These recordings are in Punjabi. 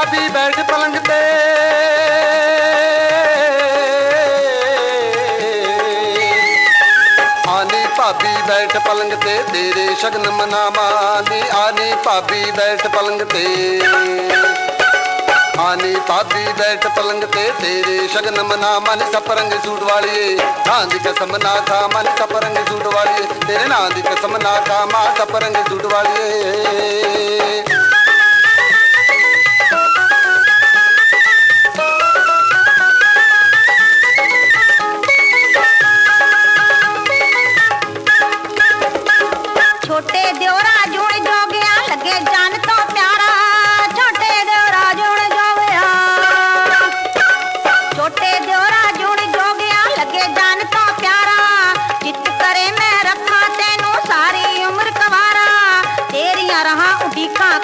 ਬਾਬੀ ਬੈਠ ਪਲੰਗ ਤੇ। ਆਨੀ ਭਾਬੀ ਬੈਠ ਪਲੰਗ ਤੇ, ਤੇਰੇ ਸ਼ਗਨ ਮਨਾਵਾ ਨੀ ਆਨੀ ਭਾਬੀ ਬੈਠ ਪਲੰਗ ਤੇ। ਆਨੀ ਭਾਬੀ ਬੈਠ ਪਲੰਗ ਤੇ, ਤੇਰੇ ਸ਼ਗਨ ਮਨਾ ਮਨ ਸਪਰੰਗ ਸੂਟ ਵਾਲੀਏ, ਨਾਂ ਦੀ ਕਸਮ ਨਾ ਖਾ ਮਨ ਸਪਰੰਗ ਸੂਟ ਵਾਲੀਏ, ਤੇਰੇ ਨਾਂ ਦੀ ਕਸਮ ਨਾ ਖਾ ਮਾ ਸਪਰੰਗ ਸੂਟ ਵਾਲੀਏ।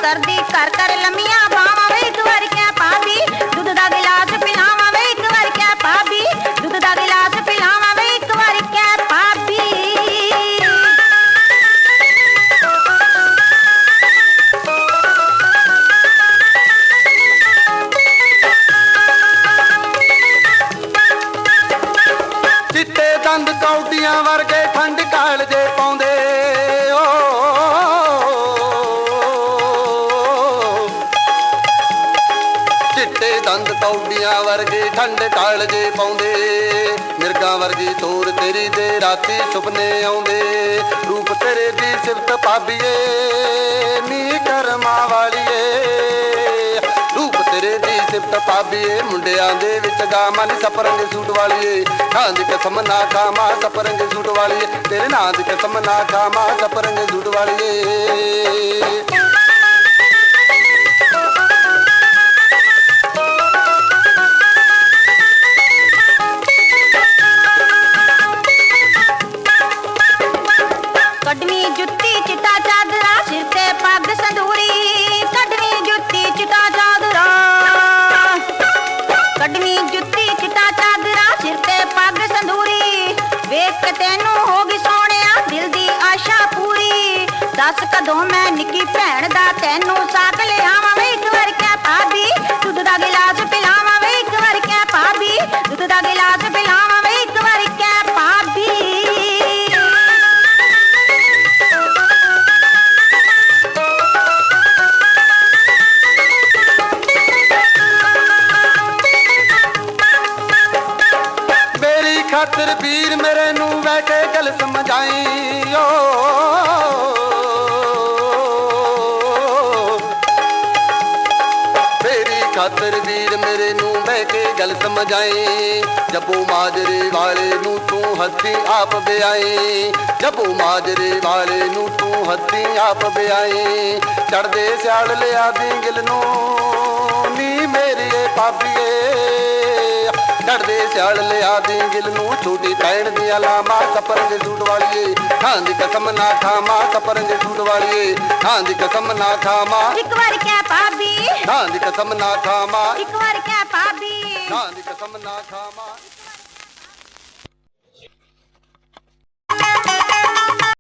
ਉਡੀਕਾਂ ਕਰ ਕਰ ਲੰਮੀਆਂ ਬਾਵਾਂ ਵੇ, ਇੱਕ ਵਾਰ ਕਹਿ ਪਾਬੀ ਦੁੱਧ ਦਾ ਗਿਲਾਸ ਪਿਲਾਵਾਂ ਵੇ, ਇੱਕ ਵਾਰ ਕਹਿ ਪਾਬੀ ਦੁੱਧ ਦਾ ਗਿਲਾਸ ਪਿਲਾਵਾਂ ਵੇ, ਇੱਕ ਵਾਰ ਕਹਿ ਪਾਬੀ ਚਿੱਟੇ ਦੰਦ ਕੌਡੀਆਂ ਵਰਗੇ ਠੰਡ ਕਾਲ ਜੇ ਪਾਉਂਦੇ। ਚਿੱਟੇ ਦੰਦ ਕੌਡੀਆਂ ਵਰਗੇ ਠੰਡ ਕਾਲ ਜੇ ਪਾਉਂਦੇ। ਮਿਰਗਾਂ ਵਰਗੀ ਤੋਰ ਤੇਰੀ ਦੇ ਰਾਤੀ ਸੁਪਨੇ ਆਉਂਦੇ। ਰੂਪ ਤੇਰੇ ਦੀ ਸਿਫਤ ਪਾਬੀਏ ਨੀ ਕਰਮਾਂ ਵਾਲੀਏ। ਰੂਪ ਤੇਰੇ ਦੀ ਸਿਫਤ ਪਾਬੀਏ ਮੁੰਡਿਆਂ ਦੇ ਵਿੱਚ ਗਾ ਮਨ ਸਪਰੰਗ ਸੂਟ ਵਾਲੀਏ। ਨਾਂ ਦੀ ਕਸਮ ਨਾ ਖਾਮਾ ਸਪਰੰਗ ਸੂਟ ਵਾਲੀਏ। ਤੇਰੇ ਨਾਂ ਦੀ ਕਸਮ ਨਾ ਖਾਮਾ ਸਪਰੰਗ ਸੂਟ ਵਾਲੀਏ। ਕਦੋਂ ਮੈਂ ਨਿੱਕੀ ਭੈਣ ਦਾ ਤੈਨੂੰ ਸਾਕ ਲਿਆਵਾਂ ਵੇ, ਇੱਕ ਵਾਰ ਕਹਿ ਭਾਬੀ, ਦੁੱਧ ਦਾ ਗਿਲਾਸ ਪਿਲਾਵਾਂ ਵੇ, ਇੱਕ ਵਾਰ ਕਹਿ ਭਾਬੀ, ਦੁੱਧ ਦਾ ਗਿਲਾਸ ਪਿਲਾਵਾਂ ਵੇ, ਇੱਕ ਵਾਰ ਕਹਿ ਭਾਬੀ। ਮੇਰੀ ਖਾਤਰ ਵੀਰ ਮੇਰੇ ਨੂੰ ਬਹਿ ਕੇ ਗੱਲ ਸਮਝਾਈ। ਵੀਰ ਮੇਰੇ ਨੂੰ ਬਹਿ ਕੇ ਗੱਲ ਸਮਝਾਈ ਜੱਬੂ ਮਾਜਰੇ ਵਾਲੇ ਨੂੰ ਤੂੰ ਹੱਥੀ ਆਪ ਬਿਆਈ ਜੱਬੂ ਮਾਜਰੇ ਵਾਲੇ ਨੂੰ ਤੂੰ ਹੱਥੀ ਆਪ ਬਿਆਈ ਚੜਦੇ ਸਿਆੜ ਲਿਆ ਗਿਲ ਨੂੰ, ਨੀ ਮੇਰੀ ਪਾਪੀਏ ਚੜਦੇ ਸਿਆਲ ਲਿਆ ਦੀ ਗਿਲ ਨੂੰ ਛੋਟੀ ਪੈਣ ਦੀ ਅਲਾਮਾ ਸਪਰੰਗ ਸੂਟ ਵਾਲੀਏ। ਖਾਂ ਦੀ ਕਸਮ ਨਾ ਖਾਮਾ ਸਪਰੰਗ ਸੂਟ ਵਾਲੀਏ। ਖਾਂ ਦੀ ਕਸਮ ਨਾ ਖਾਮਾ ਇੱਕ ਵਾਰ ਕਹਿ ਭਾਬੀ। ਖਾਂ ਦੀ ਕਸਮ ਨਾ ਖਾਮਾ ਇੱਕ ਵਾਰ ਕਹਿ ਭਾਬੀ। ਖਾਂ ਦੀ ਕਸਮ ਨਾ ਖਾਮਾ